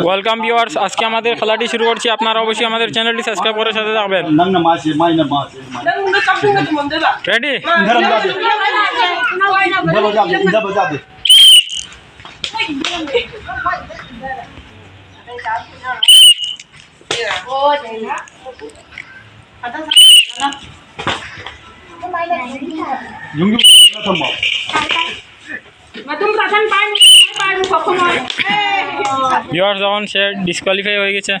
Welcome viewers আজকে আমাদের খেলাটি শুরু করছি আপনারা অবশ্যই আমাদের চ্যানেলটি সাবস্ক্রাইব করে সাথে থাকবেন নাং না মাসে মাই না মাসে রেডি ধরম যাবে ইদা ভিউয়ার্স যখন সে ডিসকোয়ালিফাই হয়ে গেছে।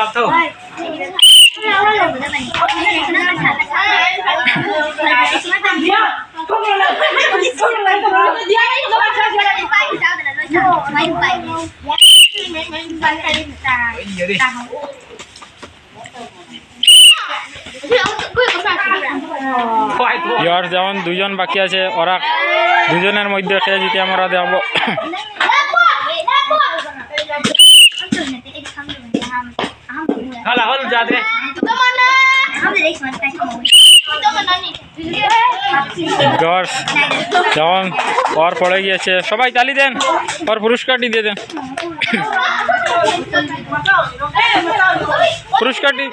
লাভ তো তো ভিউয়ার্স যেমন দুজন বাকি আছে ওরা দুজনের মধ্যে কে জিতে আমরা দেখাবো। খালা হল যাদ ভিউয়ার্স যেমন ওর পড়ে গিয়েছে। সবাই তালি দেন ওর পুরস্কারটি দিয়ে দেন। পুরস্কারটি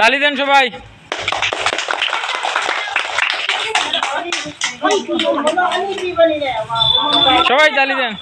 তালি দেন সবাই। সবাই তালি দেন।